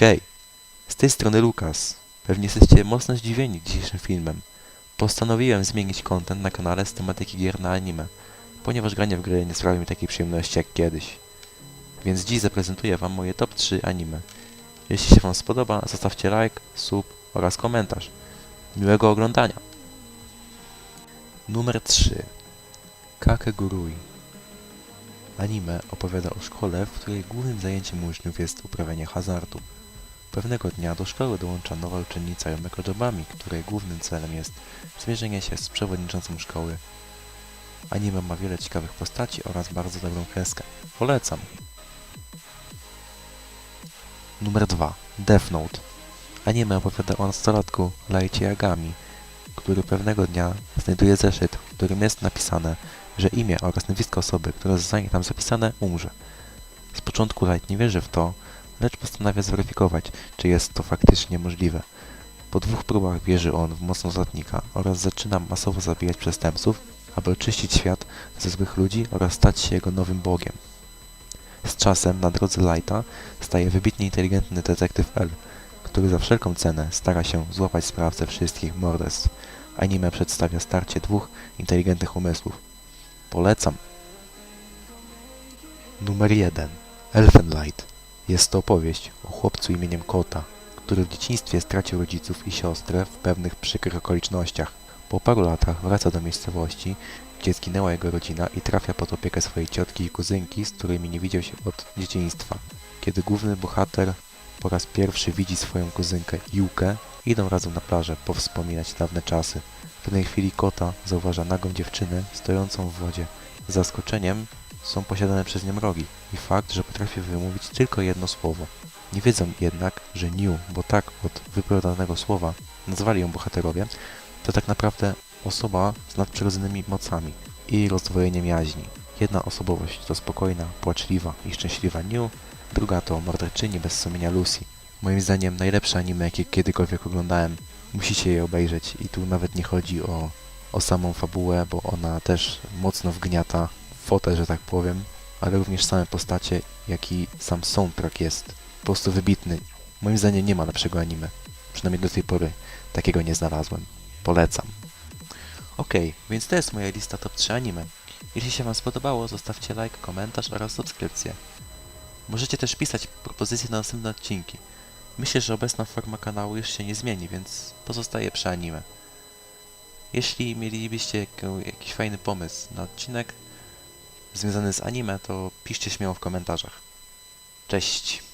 Hej, z tej strony Lukas. Pewnie jesteście mocno zdziwieni dzisiejszym filmem. Postanowiłem zmienić content na kanale z tematyki gier na anime, ponieważ granie w gry nie sprawia mi takiej przyjemności jak kiedyś. Więc dziś zaprezentuję wam moje top 3 anime. Jeśli się wam spodoba, zostawcie like, sub oraz komentarz. Miłego oglądania! Numer 3 Kakegurui Anime opowiada o szkole, w której głównym zajęciem uczniów jest uprawianie hazardu. Pewnego dnia do szkoły dołącza nowa uczennica Yomeko Jobami, której głównym celem jest zmierzenie się z przewodniczącym szkoły. Anime ma wiele ciekawych postaci oraz bardzo dobrą kreskę. Polecam! Numer 2. Death Note Anime opowiada o nastolatku Laicie Yagami, który pewnego dnia znajduje zeszyt, w którym jest napisane, że imię oraz nazwisko osoby, które zostanie tam zapisane, umrze. Z początku Light nie wierzy w to, lecz postanawia zweryfikować, czy jest to faktycznie możliwe. Po dwóch próbach wierzy on w moc zlatnika oraz zaczyna masowo zabijać przestępców, aby oczyścić świat ze złych ludzi oraz stać się jego nowym bogiem. Z czasem na drodze Lighta staje wybitnie inteligentny detektyw L, który za wszelką cenę stara się złapać sprawcę wszystkich morderstw. Anime przedstawia starcie dwóch inteligentnych umysłów. Polecam. Numer 1. Elfenlight. Jest to opowieść o chłopcu imieniem Kota, który w dzieciństwie stracił rodziców i siostrę w pewnych przykrych okolicznościach. Po paru latach wraca do miejscowości, gdzie zginęła jego rodzina i trafia pod opiekę swojej ciotki i kuzynki, z którymi nie widział się od dzieciństwa. Kiedy główny bohater po raz pierwszy widzi swoją kuzynkę Jukę, idą razem na plażę powspominać dawne czasy. W pewnej chwili kota zauważa nagą dziewczynę stojącą w wodzie. Z zaskoczeniem są posiadane przez nią rogi i fakt, że potrafi wymówić tylko jedno słowo. Nie wiedzą jednak, że New, bo tak od wypowiadanego słowa nazwali ją bohaterowie, to tak naprawdę osoba z nadprzyrodzonymi mocami i rozdwojeniem jaźni. Jedna osobowość to spokojna, płaczliwa i szczęśliwa New, druga to morderczyni bez sumienia Lucy. Moim zdaniem najlepsze anime, jakie kiedykolwiek oglądałem. Musicie je obejrzeć i tu nawet nie chodzi o, o samą fabułę, bo ona też mocno wgniata fotę, że tak powiem, ale również same postacie, jak i sam soundtrack jest po prostu wybitny. Moim zdaniem nie ma lepszego anime. Przynajmniej do tej pory takiego nie znalazłem. Polecam. Okej, więc to jest moja lista top 3 anime. Jeśli się Wam spodobało, zostawcie like, komentarz oraz subskrypcję. Możecie też pisać propozycje na następne odcinki. Myślę, że obecna forma kanału już się nie zmieni, więc pozostaje przy anime. Jeśli mielibyście jak- jakiś fajny pomysł na odcinek związany z anime, to piszcie śmiało w komentarzach. Cześć!